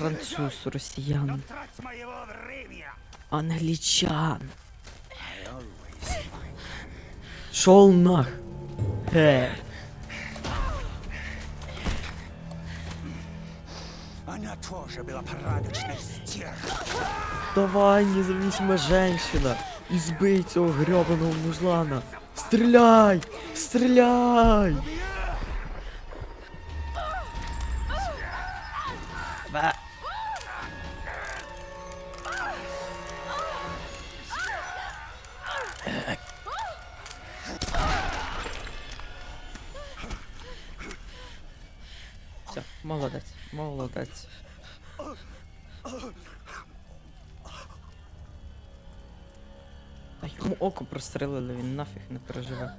француз, росіян, англічан. Шол нах. Хе. Она тоже была порядочной стервой. Давай, независимая женщина, избей цього грёбаного мужлана. Стреляй! Стреляй! Молодець. Та йому око прострелили, він нафіг не переживе.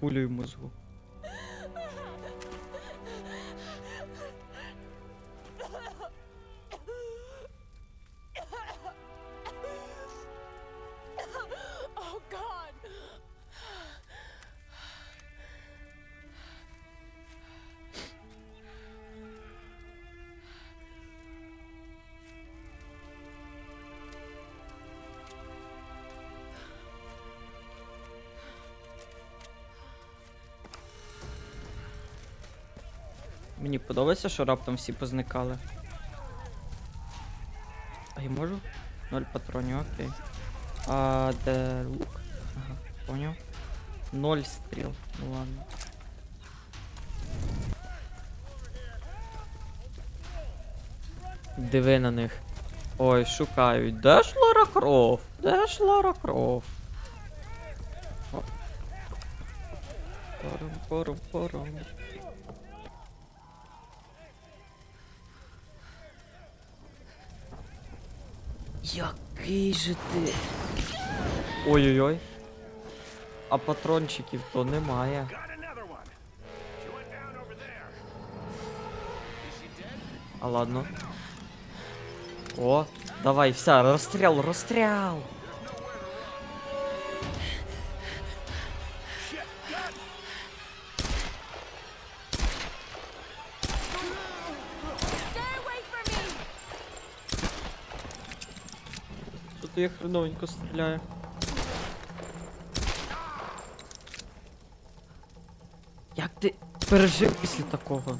Пулю в мозгу. Подобається, що раптом всі позникали. А я можу? Ноль патронів, окей. А де лук? Ага, поняв. Ноль стріл. Ну ладно. Диви на них. Ой, шукають. Де ж Лора Крофт? Де ж Лора Крофт? О. Порум, порум, порум. Який же ти? Ой-ой-ой. А патрончиків то немає. А ладно. О, давай, вся, розстріл, розстріл. Я хреновенько стріляю. Як ти пережив після такого?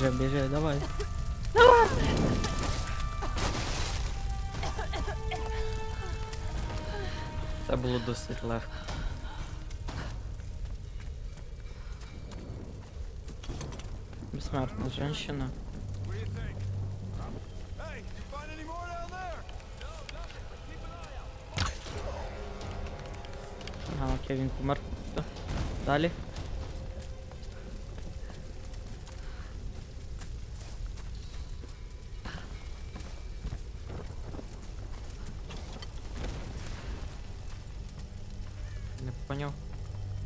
Біжи, біжи, давай. Це було досить легко. Down there? Ага, окей, він помер. Далі. Не поняв.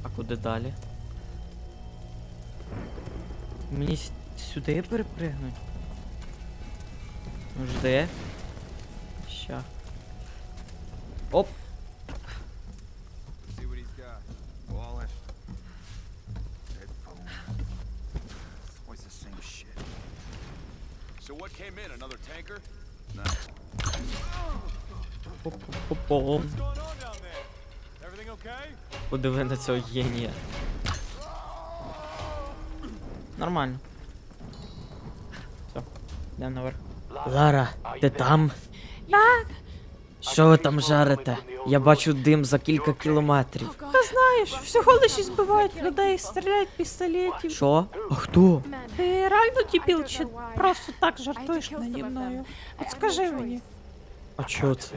А куди далі? Мені сюди перепригнуть? Ну жди. Ща. Оп! See Подиви на цього генія. Нормально. Все, йдемо наверх. Лара, ти там? Так. Що ви там жарите? Я бачу дим за кілька кілометрів. Та знаєш, всього лиш збивають людей, стріляють пістолетів. Що? А хто? Ти реально дебіл чи просто так жартуєш наді мною? От скажи мені. А чого це?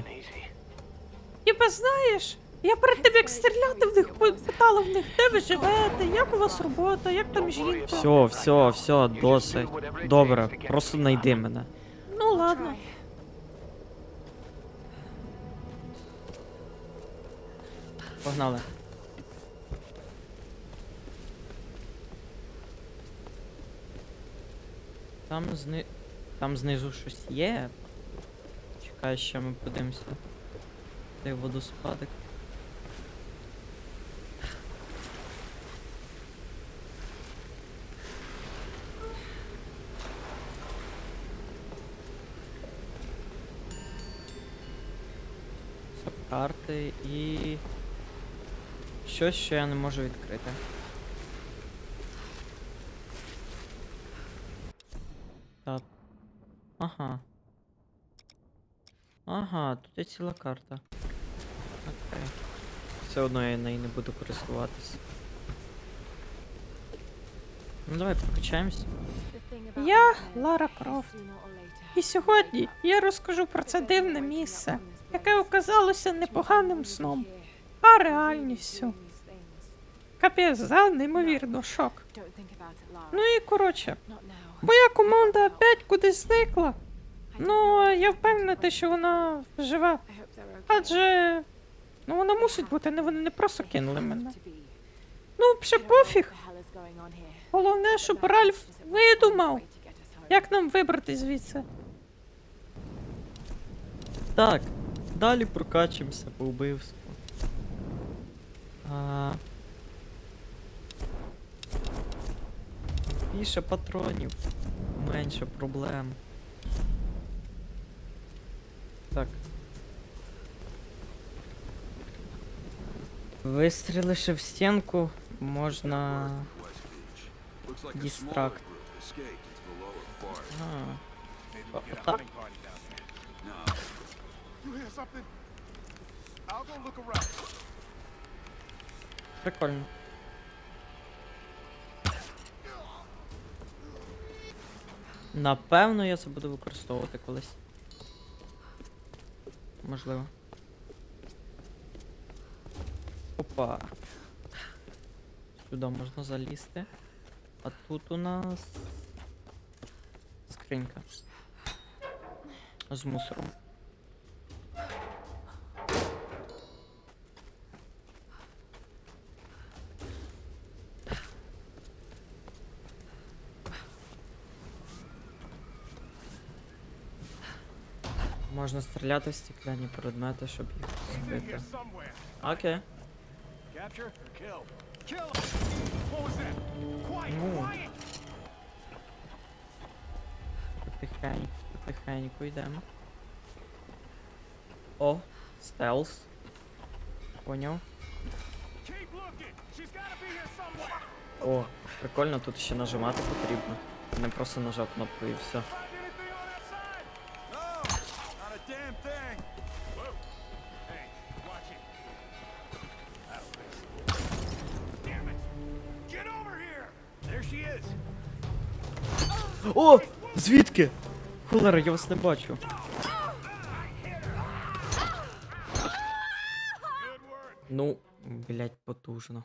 Ніби знаєш, я перед тим як стріляти в них, питала в них, де ви живете, як у вас робота, як там жінка. Все, все, все, досить. Добре, просто знайди мене. Ну ладно. Погнали. Там зни... Там знизу щось є. Чекай, ще ми подивимося. Цей водоспадик. Карти і. Щось, що я не можу відкрити. Так. Ага. Ага, тут є ціла карта. Окей. Все одно я нею не буду користуватись. Ну давай прокачаємось. Я Лара Крофт. І сьогодні я розкажу про це дивне місце, яке оказалося непоганим сном, а реальністю. Капець, неймовірно шок. Ну і коротше, моя команда опять кудись зникла. Ну, я впевнена, що вона жива. Адже ну вона мусить бути, не вони не просто кинули мене. Ну, ще пофіг. Головне, щоб Ральф видумав, як нам вибрати звідси. Так, далі прокачуємося по вбивству. А... Більше патронів, менше проблем. Так. Вистріливши в стінку, можна. Forest. А, прикольно. Напевно, я це буду використовувати колись. Можливо. Опа. Сюди можна залізти. А тут у нас. Скринька. З мусором. Можна стріляти в стекляні предмети, щоб їх збити. Окей. Ну. Потихеньку, потихеньку йдемо. О, стелс. Поняв. О, прикольно, тут ще нажимати потрібно. Не просто нажав кнопку і все. О! Звідки? Холера, я вас не бачу. Ну, блять, потужно.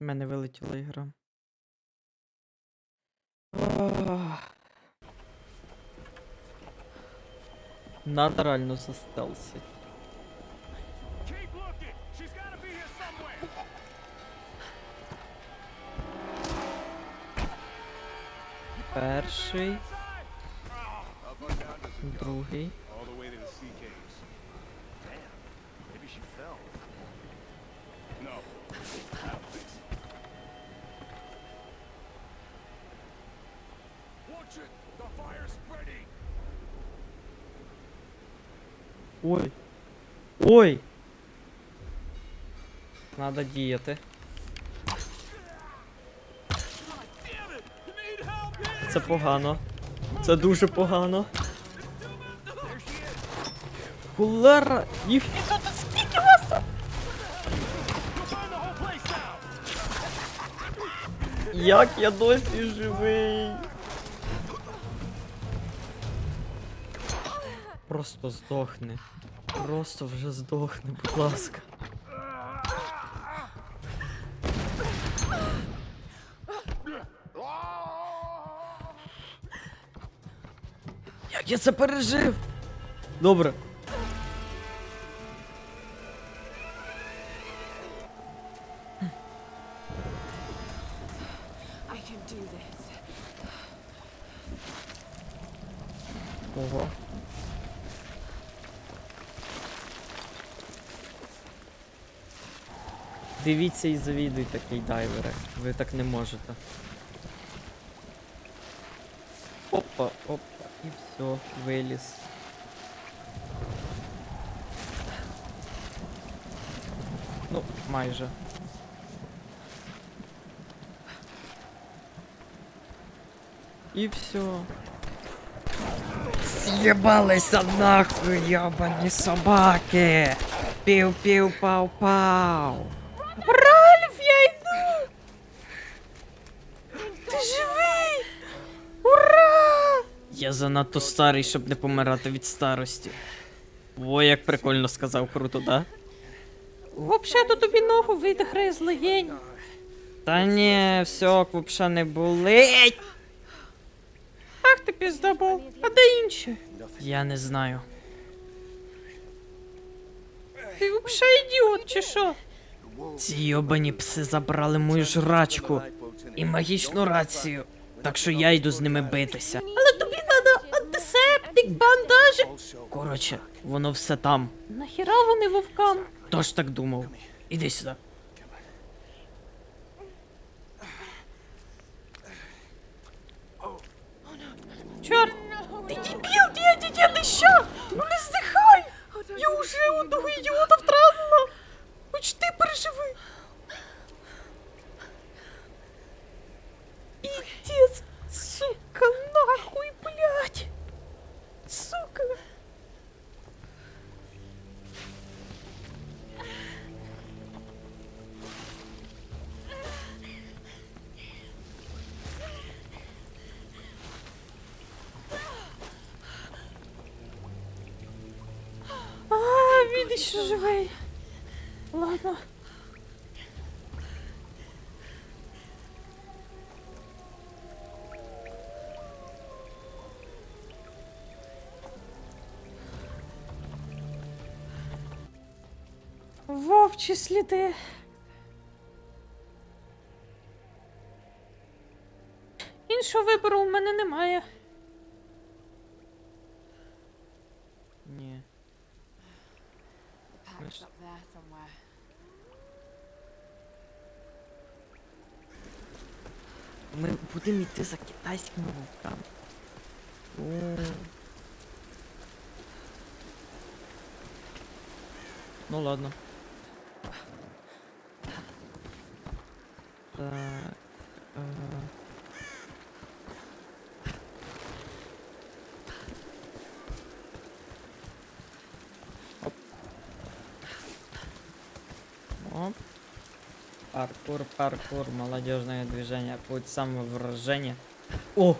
У мене вилетіла ігра. Ах. Надо реально застелсить. Fire's spreading! Ой. Ой! Надо діяти. Це погано. Це дуже погано. Холера! Їх place down! Як я досі живий? Просто здохни. Просто вже здохни, будь ласка. Я це пережив. Добре. Ого. Дивіться і завідуйте кейдайвери. Ви так не можете. Опа, опа і все, виліз. Ну, майже. І все. Съебалися нахуй, ёбані собаки! Пів-пів-пау-пау! Ральф, я йду! Ти живий! Ура! Я занадто старий, щоб не помирати від старості. О, як прикольно сказав, круто, да? Взагалі тобі ногу відгриз легень. Та ні, все, вообще не болить. Ах ти піздабол. А де інші? Я не знаю. Ти взагалі ідіот чи що? Ці йобані пси забрали мою жрачку і магічну рацію. Так що я йду з ними битися. Тобі треба. Коротше, воно все там. Нахіра вони вовкам? Тож так думав. Іди сюди. Чорт! Ти дебіл, дядя, дядя, що? Ну не здихай! Я уже одного ідіота втратила! Хоч ти переживи! Він ще живий. Ладно. Вовчі сліди. Іншого вибору у мене немає. Ні. Pack's up there somewhere. Ми будемо йти за китайськими вовками. О. Ну ладно. Так. Е... Паркур, паркур, молодежное движение, путь самовыражения. О!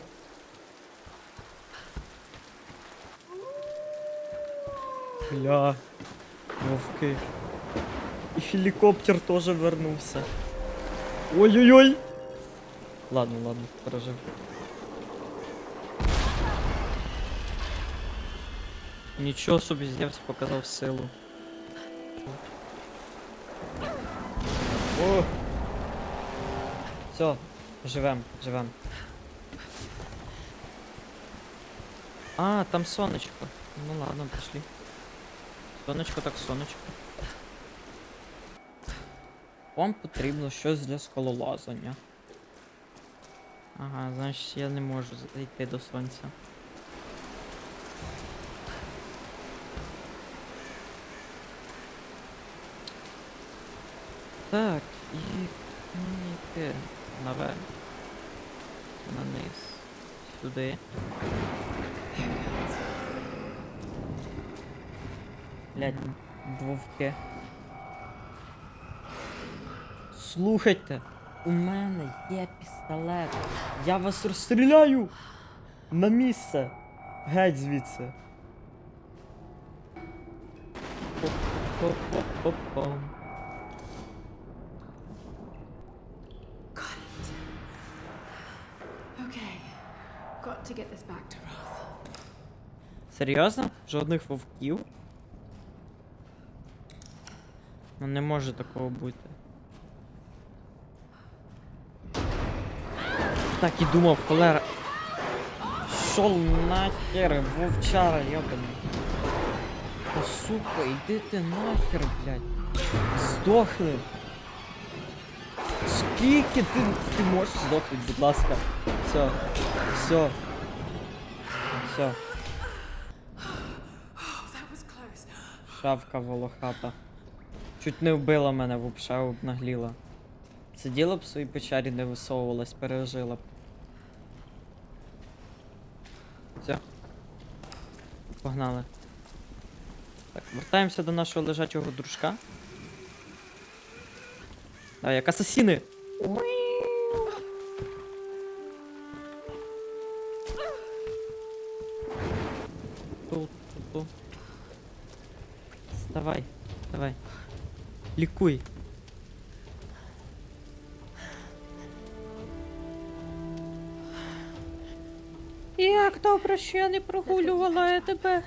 Бля, вовки. И хеликоптер тоже вернулся. Ой-ой-ой! Ладно, ладно, прожив. Нічого собі Зевс показав силу. О! Все, живем, живем. А, там сонечко. Ну ладно, пошли. Сонечко так сонечко. Вам потрібно щось для скалолазання. Ага, значить я не можу зайти до сонця. Так, і мені йти наверх. На низ. Сюди. Блять, вовки. Слухайте, у мене є пістолет. Я вас розстріляю! На місце! Геть звідси. Оп-оп-оп-оп-оп. Серйозно? Жодних вовків? Ну не може такого бути. Так і думав, холера. Пішов нахер, вовчара, йобаний. Та сука, іди ти нахер, блядь. Здохли. Скільки ти. Ти можеш здохнути, будь ласка. Все. Все. Все. Шавка волохата. Чуть не вбила мене, вообще обнагліла. Сиділа б в своїй печері, не висовувалась, пережила б. Все. Погнали. Так, вертаємося до нашого лежачого дружка. А, як асасіни! Тут, Лікуй. Як добре, що я не прогулювала я тебе.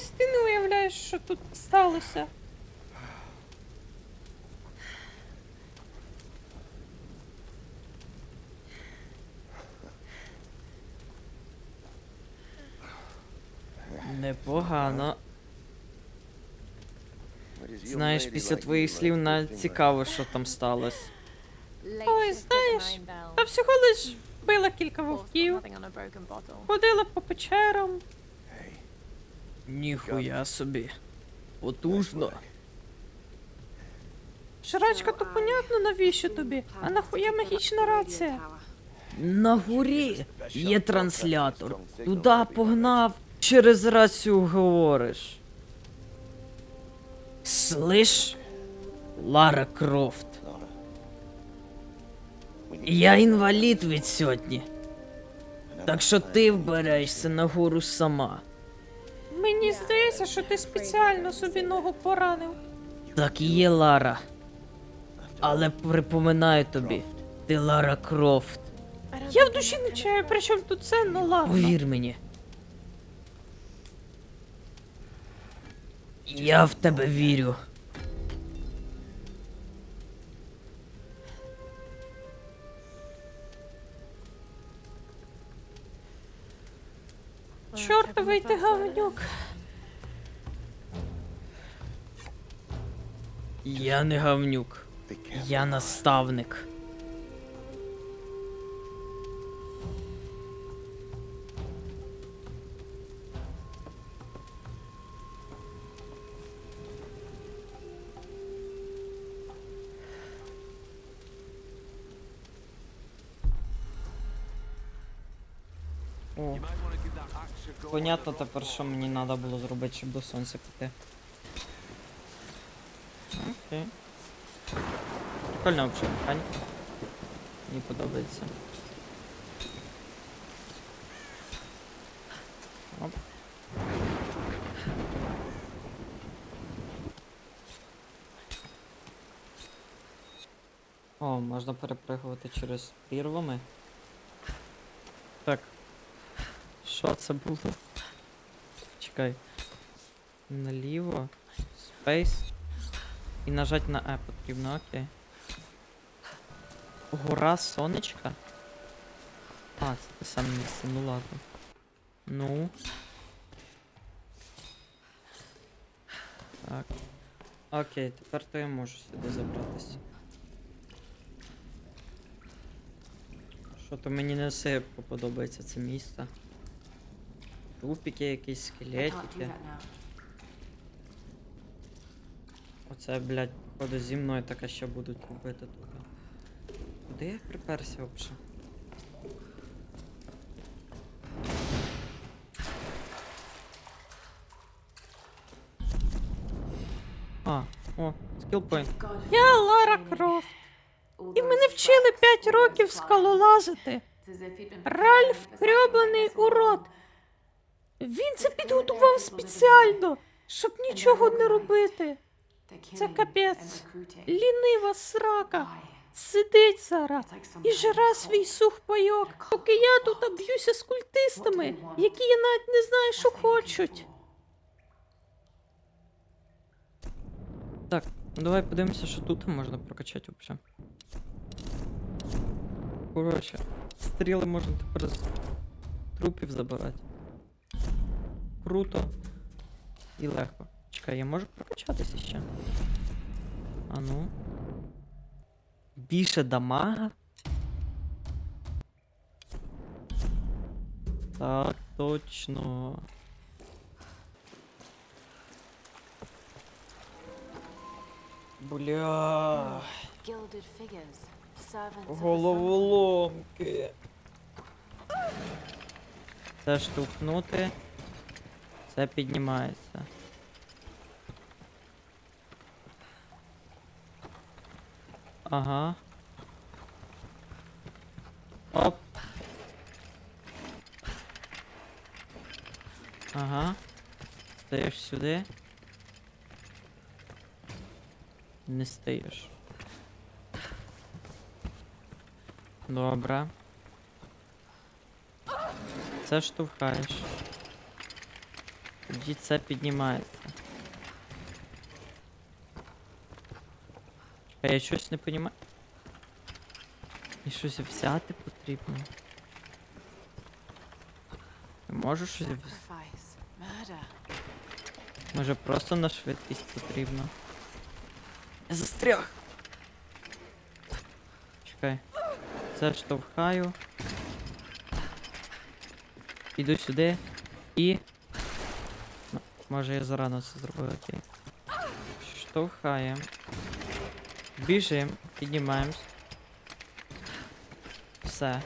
Щось ти не уявляєш, що тут сталося. Непогано. Знаєш, після твоїх слів навіть цікаво, що там сталося. Ой, знаєш, Та всього лиш била кілька вовків, ходила по печерам. Ніхуя собі. Потужно. Жрачка, то понятно навіщо тобі? А нахуя магічна рація? На горі є транслятор. Туди погнав. Через рацію говориш. Слиш, Лара Крофт. Я інвалід від сьогодні. Так що ти вберешся на гору сама. Мені здається, що ти спеціально собі ногу поранив. Так і є Лара. Але припоминаю тобі, ти Лара Крофт. Я в душі не чаю, при чому тут це, ну ладно. Повір мені. Я в тебе вірю. Чортовий ти говнюк. Я не говнюк. Я наставник. Понятно тепер, що мені треба було зробити, щоб до сонця піти. Окей. Прикольна взагалі механіка. Мені подобається. Оп. О, можна перепригувати через прірвами. Так. Що це було? Чекай. Наліво. Space. І нажать на E потрібно, окей. Гора сонечка. А, це те саме місце, ну ладно. Ну. Так. Окей, тепер то я можу сюди забратися. Що то мені не все подобається це місце. Трупики якісь, скелетики. Оце, блядь, походу зі мною таке ще будуть робити тут. Куди я приперся взагалі? А, о, скілпойнт. Я Лара Крофт. І мене вчили facts, п'ять all років those скалолазити. Ральф грьобаний урод. Він це підготував спеціально, щоб нічого не робити. Це капець. Лінива срака. Сидить зараз і жре свій cult. сухпайок, поки я тут б'юся з культистами, які я навіть не знаю, що хочуть. Так, ну давай подивимося, що тут можна прокачати взагалі. Коротше, стріли можна тепер з трупів забирати. Круто. І легко. Чекай, я можу прокачатися ще. А ну. Більше дамага? Так, точно. Бля. Головоломки. Це штовхнути. Це піднімається. Ага. Оп. Ага. Стаєш сюди. Не стаєш. Добре. Це штовхаєш. Тоді це піднімається. А я щось не понімаю. І щось взяти потрібно. Ти можеш щось взяти? Може просто на швидкість потрібно. Я застряг. Чекай. Це штовхаю. Іду сюди і. Може я зарано це зробив, окей. Штовхаємо. Біжим, піднімаємось. Все.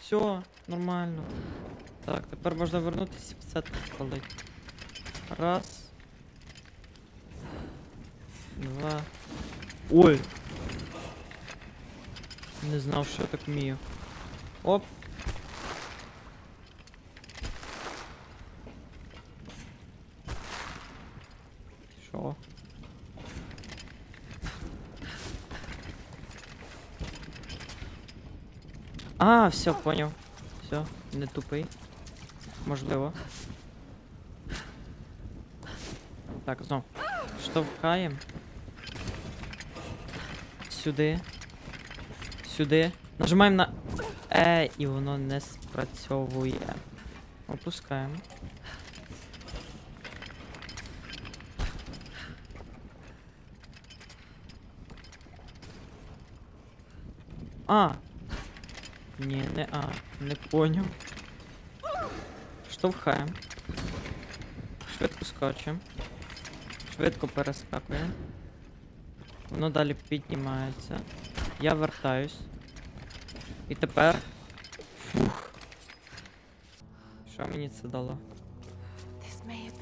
Все, нормально. Так, тепер можна вернутися і все тут. Раз. Два. Ой. Не знав, що я так вмію. Оп. А, все, поняв. Все, не тупий. Можливо. Так, знов. Штовхаємо. Сюди. Сюди. Нажимаємо на Е, і воно не спрацьовує. Опускаємо. А. Ні, не А. Не поняв. Штовхаємо. Швидко скачемо. Швидко перескакуємо. Воно далі піднімається. Я вертаюсь. І тепер. Фух. Що мені це дало? This may have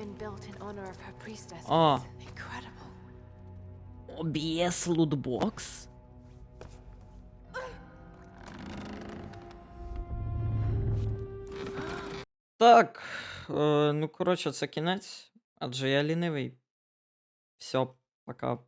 ну, коротше, це кінець. Адже я лінивий. Все, пока.